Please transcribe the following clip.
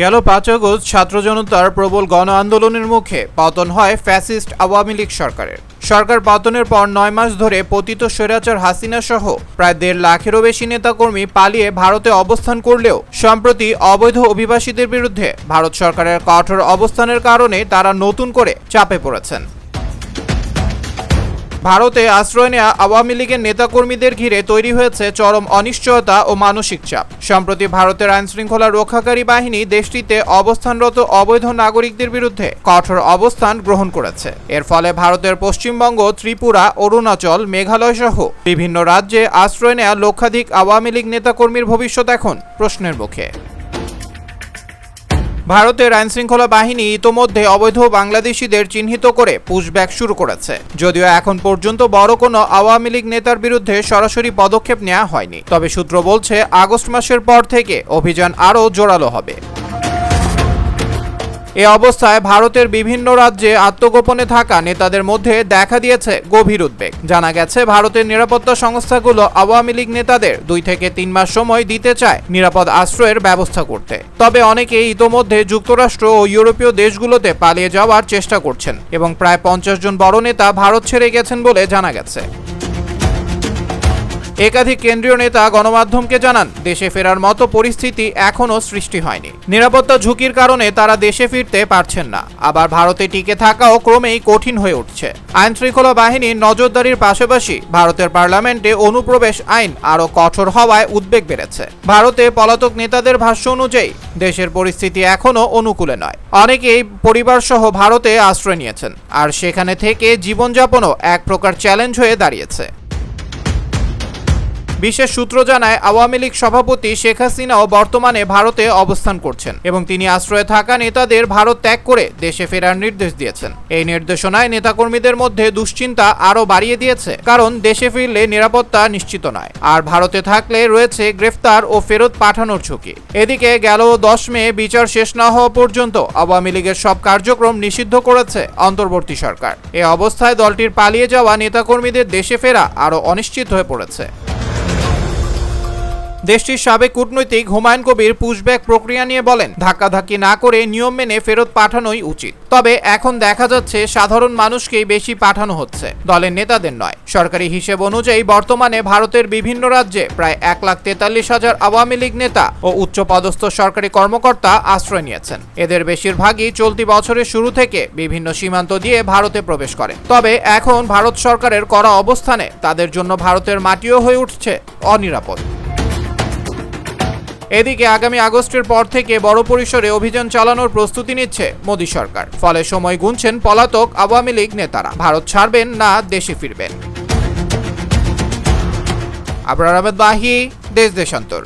গেল পাঁচ আগস্ট ছাত্র জনতার প্রবল গণ আন্দোলনের মুখে পতন হয় ফ্যাসিস্ট আওয়ামী লীগ সরকারের। সরকার পতনের পর নয় মাস ধরে পতিত স্বৈরাচার হাসিনা সহ প্রায় দেড় লাখেরও বেশি নেতাকর্মী পালিয়ে ভারতে অবস্থান করলেও সম্প্রতি অবৈধ অভিবাসীদের বিরুদ্ধে ভারত সরকারের কঠোর অবস্থানের কারণে তারা নতুন করে চাপে পড়েছেন। ভারতে আশ্রয় নেওয়া আওয়ামী লীগের নেতাকর্মীদের ঘিরে তৈরি হয়েছে চরম অনিশ্চয়তা ও মানসিক চাপ। সম্প্রতি ভারতের আইনশৃঙ্খলা রক্ষাকারী বাহিনী দেশটিতে অবস্থানরত অবৈধ নাগরিকদের বিরুদ্ধে কঠোর অবস্থান গ্রহণ করেছে। এর ফলে ভারতের পশ্চিমবঙ্গ, ত্রিপুরা, অরুণাচল, মেঘালয় সহ বিভিন্ন রাজ্যে আশ্রয় নেওয়া লক্ষাধিক আওয়ামী লীগ নেতাকর্মীর ভবিষ্যৎ এখন প্রশ্নের মুখে। ভারতের আইনশৃঙ্খলা বাহিনী ইতোমধ্যে অবৈধ বাংলাদেশিদের চিহ্নিত করে পুশব্যাক শুরু করেছে। যদিও এখন পর্যন্ত বড় কোনো আওয়ামী লীগ নেতার বিরুদ্ধে সরাসরি পদক্ষেপ নেওয়া হয়নি। তবে সূত্র বলছে, আগস্ট মাসের পর থেকে অভিযান আরও জোরালো হবে। এ অবস্থায় ভারতের বিভিন্ন রাজ্যে আত্মগোপনে থাকা নেতাদের মধ্যে দেখা দিয়েছে গভীর উদ্বেগ। জানা গেছে, ভারতের নিরাপত্তা সংস্থাগুলো আওয়ামী লীগ নেতাদের দুই থেকে তিন মাস সময় দিতে চায় নিরাপদ আশ্রয়ের ব্যবস্থা করতে। তবে অনেকেই ইতোমধ্যে যুক্তরাষ্ট্র ও ইউরোপীয় দেশগুলোতে পালিয়ে যাওয়ার চেষ্টা করছেন এবং প্রায় পঞ্চাশ জন বড় নেতা ভারত ছেড়ে গেছেন বলে জানা গেছে। একাধিক কেন্দ্রীয় নেতা গণমাধ্যমকে জানান, দেশে ফেরার মতো পরিস্থিতি এখনও সৃষ্টি হয়নি। নিরাপত্তা ঝুঁকির কারণে তারা দেশে ফিরতে পারছেন না। আবার ভারতে টিকে থাকাও ক্রমেই কঠিন হয়ে উঠছে। আইন শৃঙ্খলা বাহিনীর নজরদারির পাশাপাশি ভারতের পার্লামেন্টে অনুপ্রবেশ আইন আরও কঠোর হওয়ায় উদ্বেগ বেড়েছে। ভারতে পলাতক নেতাদের ভাষ্য অনুযায়ী, দেশের পরিস্থিতি এখনও অনুকূলে নয়। অনেকেই পরিবার সহ ভারতে আশ্রয় নিয়েছেন, আর সেখানে থেকে জীবনযাপনও এক প্রকার চ্যালেঞ্জ হয়ে দাঁড়িয়েছে। বিশেষ সূত্র জানায়, আওয়ামী লীগ সভাপতি শেখ হাসিনাও বর্তমানে ভারতে অবস্থান করছেন এবং তিনি আশ্রয়ে থাকা নেতাদের ভারত ত্যাগ করে দেশে ফেরার নির্দেশ দিয়েছেন। এই নির্দেশনায় নেতাকর্মীদের মধ্যে দুশ্চিন্তা আরও বাড়িয়ে দিয়েছে, কারণ দেশে ফিরলে নিরাপত্তা নিশ্চিত নয়। আর ভারতে থাকলে রয়েছে গ্রেফতার ও ফেরত পাঠানোর ঝুঁকি। এদিকে গেল দশ মে, বিচার শেষ না হওয়া পর্যন্ত আওয়ামী লীগের সব কার্যক্রম নিষিদ্ধ করেছে অন্তর্বর্তী সরকার। এ অবস্থায় দলটির পালিয়ে যাওয়া নেতাকর্মীদের দেশে ফেরা আরও অনিশ্চিত হয়ে পড়েছে। দেশটির সাবেক কূটনৈতিক হুমায়ুন কবির পুশব্যাক প্রক্রিয়া নিয়ে বলেন, ধাক্কাধাক্কি না করে নিয়ম মেনে ফেরত পাঠানোই উচিত। তবে এখন দেখা যাচ্ছে সাধারণ মানুষকেই বেশি পাঠানো হচ্ছে। দলের নেতাদের নয়। সরকারি হিসেব অনুযায়ী বর্তমানে ভারতের বিভিন্ন রাজ্যে প্রায় এক লাখ তেতাল্লিশ হাজার আওয়ামী লীগ নেতা ও উচ্চপদস্থ সরকারি কর্মকর্তা আশ্রয় নিয়েছেন। এদের বেশিরভাগই চলতি বছরের শুরু থেকে বিভিন্ন সীমান্ত দিয়ে ভারতে প্রবেশ করে। তবে এখন ভারত সরকারের করা অবস্থানে তাদের জন্য ভারতের মাটিও হয়ে উঠছে অনিরাপদ। এদিকে আগামী আগস্টের পর থেকে বড় পরিসরে অভিযান চালানোর প্রস্তুতি নিচ্ছে মোদী সরকার। ফলে সময় গুনছেন পলাতক আওয়ামী লীগ নেতারা। ভারত ছাড়বেন না, দেশে ফিরবেন। আবরার আহমেদ বাহি, দেশ দেশান্তর।